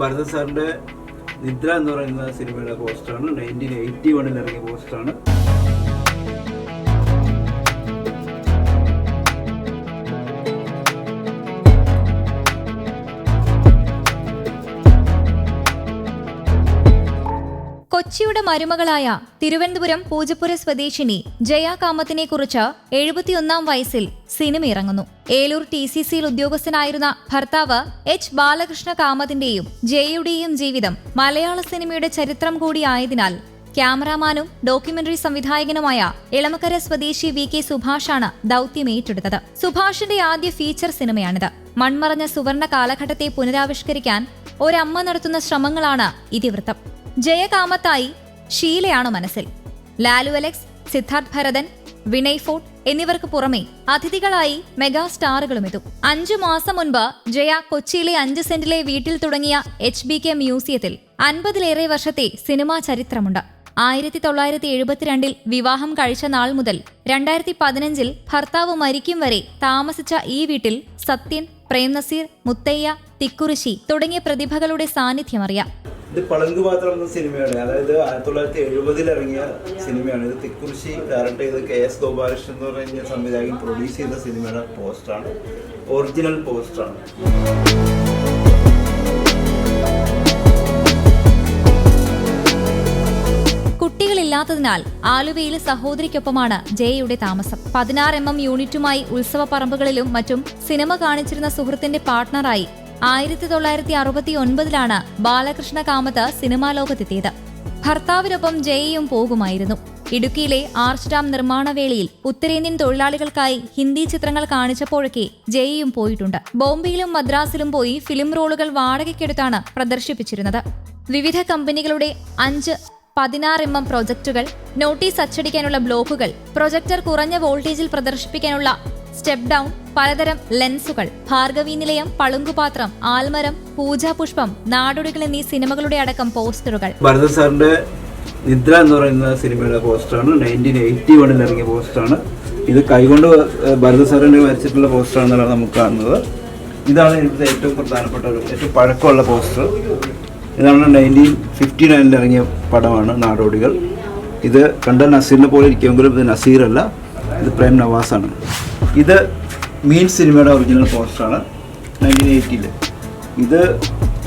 ഭരത സാറിന്റെ നിദ്ര എന്ന് പറയുന്ന സിനിമയുടെ പോസ്റ്ററാണ്. നയന്റീൻ എയ്റ്റി വണ്ണിൽ ഇറങ്ങിയ പോസ്റ്ററാണ്. കൊച്ചിയുടെ മരുമകളായ തിരുവനന്തപുരം പൂജപ്പുര സ്വദേശിനി ജയ കാമത്തിനെ കുറിച്ച് എഴുപത്തിയൊന്നാം വയസ്സിൽ സിനിമ ഇറങ്ങുന്നു. ഏലൂർ ടി സി സിയിൽ ഉദ്യോഗസ്ഥനായിരുന്ന ഭർത്താവ് എച്ച് ബാലകൃഷ്ണ കാമത്തിന്റെയും ജയയുടെയും ജീവിതം മലയാള സിനിമയുടെ ചരിത്രം കൂടിയായതിനാൽ ക്യാമറാമാനും ഡോക്യുമെന്ററി സംവിധായകനുമായ ഇളമക്കര സ്വദേശി വി കെ സുഭാഷാണ് ദൗത്യം ഏറ്റെടുത്തത്. സുഭാഷിന്റെ ആദ്യ ഫീച്ചർ സിനിമയാണിത്. മൺമറഞ്ഞ സുവർണ കാലഘട്ടത്തെ പുനരാവിഷ്കരിക്കാൻ ഒരമ്മ നടത്തുന്ന ശ്രമങ്ങളാണ് ഇതിവൃത്തം. ജയകാമത്തായി ഷീലയാണ് മനസ്സിൽ. ലാലു അലക്സ് സിദ്ധാർത്ഥ് ഭരതൻ വിനയ് ഫോർട്ട് എന്നിവർക്ക് പുറമെ അതിഥികളായി മെഗാ സ്റ്റാറുകളും എത്തും. അഞ്ചു മാസം മുൻപ് ജയ കൊച്ചിയിലെ അഞ്ച് സെന്റിലെ വീട്ടിൽ തുടങ്ങിയ എച്ച് ബി കെ മ്യൂസിയത്തിൽ അൻപതിലേറെ വർഷത്തെ സിനിമാ ചരിത്രമുണ്ട്. ആയിരത്തി തൊള്ളായിരത്തി എഴുപത്തിരണ്ടിൽ വിവാഹം കഴിച്ച നാൾ മുതൽ രണ്ടായിരത്തി പതിനഞ്ചിൽ ഭർത്താവ് മരിക്കും വരെ താമസിച്ച ഈ വീട്ടിൽ സത്യൻ പ്രേംനസീർ മുത്തയ്യ തിക്കുറിശി തുടങ്ങിയ പ്രതിഭകളുടെ സാന്നിധ്യം അറിയാം. ഇത് പളുങ്ക് പാത്രം എന്ന സിനിമയാണ്. അതായത് ആയിരത്തി തൊള്ളായിരത്തി എഴുപതിൽ ഇറങ്ങിയ സിനിമയാണ്. ഇത് തിക്കുറിശി ഡയറക്ട് ചെയ്ത് കെ എസ് ഗോപാലകൃഷ്ണൻ എന്ന് പറഞ്ഞ സംവിധായകൻ പ്രൊഡ്യൂസ് ചെയ്ത സിനിമയുടെ പോസ്റ്ററാണ് ഒറിജിനൽ പോസ്റ്ററാണ് കുട്ടികളില്ലാത്തതിനാൽ ആലുവയിൽ സഹോദരിക്കൊപ്പമാണ് ജയയുടെ താമസം. പതിനാറ് എം എം യൂണിറ്റുമായി ഉത്സവ പറമ്പുകളിലും മറ്റും സിനിമ കാണിച്ചിരുന്ന സുഹൃത്തിന്റെ പാർട്ട്ണറായി ആയിരത്തി തൊള്ളായിരത്തി അറുപത്തി ഒൻപതിലാണ് ബാലകൃഷ്ണ കാമത്ത് സിനിമാ ലോകത്തെത്തിയത്. ഭർത്താവിനൊപ്പം ജയയും പോകുമായിരുന്നു. ഇടുക്കിയിലെ ആർസ്റ്റാം നിർമ്മാണവേളയിൽ ഉത്തരേന്ത്യൻ തൊഴിലാളികൾക്കായി ഹിന്ദി ചിത്രങ്ങൾ കാണിച്ചപ്പോഴൊക്കെ ജയയും പോയിട്ടുണ്ട്. ബോംബെയിലും മദ്രാസിലും പോയി ഫിലിം റോളുകൾ വാടകയ്ക്കെടുത്താണ് പ്രദർശിപ്പിച്ചിരുന്നത്. വിവിധ കമ്പനികളുടെ അഞ്ച് പതിനാറ് എം എം പ്രൊജക്ടുകൾ നോട്ടീസ് അച്ചടിക്കാനുള്ള ബ്ലോക്കുകൾ പ്രൊജക്ടർ കുറഞ്ഞ വോൾട്ടേജിൽ പ്രദർശിപ്പിക്കാനുള്ള സ്റ്റെപ്പ് ഡൗൺ പലതരം ലെൻസുകൾ ഭാർഗവി നിലയം പളുങ്കുപാത്രം ആൽമരം പൂജാപുഷ്പം നാടോടികൾ എന്നീ സിനിമകളുടെ അടക്കം പോസ്റ്ററുകൾ. ഭരത സാറിന്റെ നിദ്ര എന്ന് പറയുന്ന സിനിമയുടെ പോസ്റ്ററാണ്. നയന്റീൻ എയ്റ്റി വണ്ണിൽ ഇറങ്ങിയ പോസ്റ്ററാണ്. ഇത് കൈകൊണ്ട് ഭരത സാറിന്റെ വരച്ചിട്ടുള്ള പോസ്റ്ററാണെന്നാണ് നമുക്ക് കാണുന്നത്. ഇതാണ് ഇവിടുത്തെ ഏറ്റവും പ്രധാനപ്പെട്ട ഒരു ഏറ്റവും പഴക്കമുള്ള പോസ്റ്റർ. ഇതാണ് നയന്റീൻ ഫിഫ്റ്റി നയനിൽ ഇറങ്ങിയ പടമാണ് നാടോടികൾ. ഇത് കണ്ട നസീറിനെ പോലെ ഇരിക്കുമെങ്കിലും ഇത് നസീറല്ല. ഇത് പ്രേം നവാസാണ്. ഇത് മീൻ സിനിമയുടെ ഒറിജിനൽ പോസ്റ്ററാണ് നയന്റീൻ എയ്റ്റിയിൽ ഇത്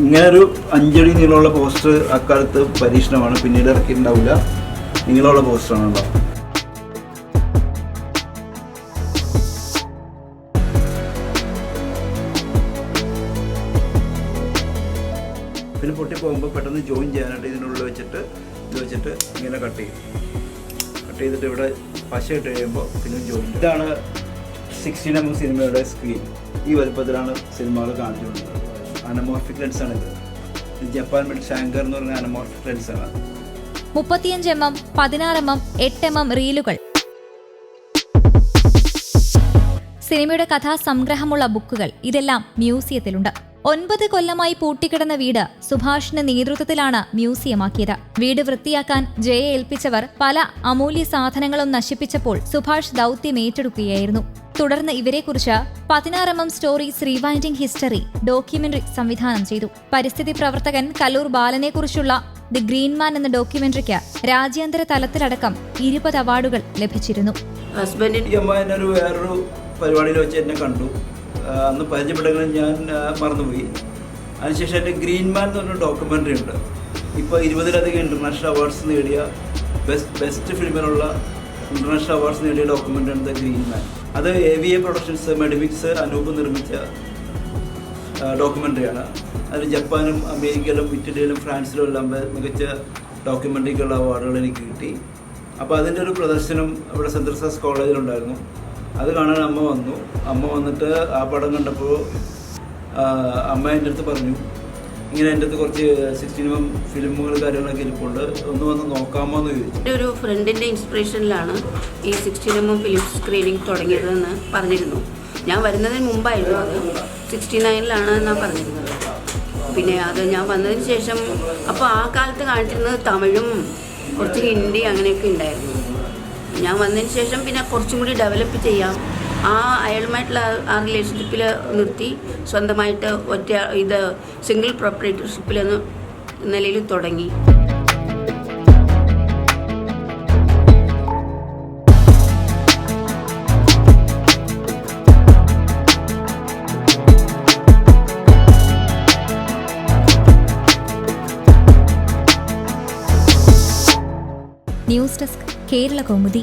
ഇങ്ങനൊരു അഞ്ചടി നീളമുള്ള പോസ്റ്റർ അക്കാലത്ത് പരീക്ഷണമാണ്. പിന്നീട് ഇറക്കിയിട്ടുണ്ടാവില്ല. നീളമുള്ള പോസ്റ്ററാണല്ലോ പിന്നെ പൊട്ടി പോകുമ്പോൾ പെട്ടെന്ന് ജോയിൻ ചെയ്യാനായിട്ട് ഇതിനുള്ളിൽ വെച്ചിട്ട് ഇത് വെച്ചിട്ട് ഇങ്ങനെ കട്ട് ചെയ്യും. കട്ട് ചെയ്തിട്ട് ഇവിടെ പശ ഇട്ട് കഴിയുമ്പോൾ പിന്നെ ജോയിൻ ഇതാണ് സിക്സ്റ്റീൻ എം സിനിമയുടെ സ്ക്രീൻ ഈ വലുപ്പത്തിലാണ് സിനിമകൾ കാണിച്ചുകൊണ്ടിരുന്നത് അനമോർഫിക് ലെൻസ് ആണ് ഇത്. ഇത് ജപ്പാൻ മെഡ് ഷാങ്കർ എന്ന് പറഞ്ഞ അനമോർഫിക് ലെൻസ് ആണ്. മുപ്പത്തിയഞ്ച് എം എം പതിനാറ് എം എം എട്ട് എം എം റീലുകൾ സിനിമയുടെ കഥാസംഗ്രഹമുള്ള ബുക്കുകൾ ഇതെല്ലാം മ്യൂസിയത്തിലുണ്ട്. ഒൻപത് കൊല്ലമായി പൂട്ടിക്കിടന്ന വീട് സുഭാഷിന്റെ നേതൃത്വത്തിലാണ് മ്യൂസിയമാക്കിയത്. വീട് വൃത്തിയാക്കാൻ ജയെ ഏൽപ്പിച്ചവർ പല അമൂല്യ സാധനങ്ങളും നശിപ്പിച്ചപ്പോൾ സുഭാഷ് ദൗത്യം ഏറ്റെടുക്കുകയായിരുന്നു. തുടർന്ന് ഇവരെക്കുറിച്ച് പതിനാറ് M M stories rewinding history documentary സംവിധാനം ചെയ്തു. പരിസ്ഥിതി പ്രവർത്തകൻ കല്ലൂർ ബാലനെക്കുറിച്ചുള്ള ദി ഗ്രീൻ മാൻ എന്ന ഡോക്യുമെന്ററിക്ക് രാജ്യാന്തര തലത്തിലടക്കം ഇരുപത് അവാർഡുകൾ ലഭിച്ചിരുന്നു. ഹസ്ബൻഡിന് വേറൊരു പരിപാടിയിൽ വെച്ച് എന്നെ കണ്ടു. അന്ന് പരിചയപ്പെട്ടെങ്കിലും ഞാൻ മറന്നുപോയി. അതിനുശേഷം എന്റെ ഗ്രീൻ മാൻ എന്ന് പറഞ്ഞ ഡോക്യുമെന്ററി ഉണ്ട്. ഇപ്പോൾ ഇരുപതിലധികം ഇന്റർനാഷണൽ അവാർഡ്സ് നേടിയ ബെസ്റ്റ് ബെസ്റ്റ് ഫിലിമിനുള്ള ഇന്റർനാഷണൽ അവാർഡ്സ് നേടിയ ഡോക്യുമെന്ററി ദ ഗ്രീൻ മാൻ അത് A V A productions Medimix Anoop നിർമ്മിച്ച ഡോക്യുമെന്ററിയാണ് അതിൽ ജപ്പാനും അമേരിക്കയിലും ഇറ്റലിയിലും ഫ്രാൻസിലും എല്ലാം മികച്ച ഡോക്യുമെന്ററിക്കുള്ള അവാർഡുകൾ എനിക്ക് കിട്ടി. അപ്പോൾ അതിന്റെ ഒരു പ്രദർശനം ഇവിടെ സെൻട്രൽ തെരേസാസ് കോളേജിലുണ്ടായിരുന്നു. അത് കാണാൻ അമ്മ വന്നു. അമ്മ വന്നിട്ട് ആ പടം കണ്ടപ്പോൾ അമ്മ എന്റെ അടുത്ത് പറഞ്ഞു ഇങ്ങനെ എന്റെ അടുത്ത് കുറച്ച് സിക്സ്റ്റീൻ ഫിലിമുകൾ കാര്യങ്ങളൊക്കെ ഇരിപ്പുണ്ട്. ഒന്ന് വന്ന് നോക്കാമോ എന്ന് ചോദിച്ചു. എന്റെ ഒരു ഫ്രണ്ടിന്റെ ഇൻസ്പിറേഷനിലാണ് ഈ സിക്സ്റ്റീൻ എം ഫിലിം സ്ക്രീനിങ് തുടങ്ങിയതെന്ന് പറഞ്ഞിരുന്നു. ഞാൻ വരുന്നതിന് മുമ്പായിരുന്നു അത്. സിക്സ്റ്റി നയനിലാണ് എന്നാണ് പറഞ്ഞിരുന്നത്. പിന്നെ അത് ഞാൻ വന്നതിന് ശേഷം അപ്പോൾ ആ കാലത്ത് കാണിച്ചിരുന്നത് തമിഴും കുറച്ച് ഹിന്ദി അങ്ങനെയൊക്കെ ഉണ്ടായിരുന്നു. ഞാൻ വന്നതിന് ശേഷം പിന്നെ കുറച്ചും കൂടി ഡെവലപ്പ് ചെയ്യാം. ആ അയാളുമായിട്ടുള്ള ആ- റിലേഷൻഷിപ്പിൽ നിർത്തി സ്വന്തമായിട്ട് ഒറ്റ ഇത് സിംഗിൾ പ്രൊപ്പറേറ്റർഷിപ്പിൽ നിലയിൽ തുടങ്ങി. News desk. കേരള കൗമുദി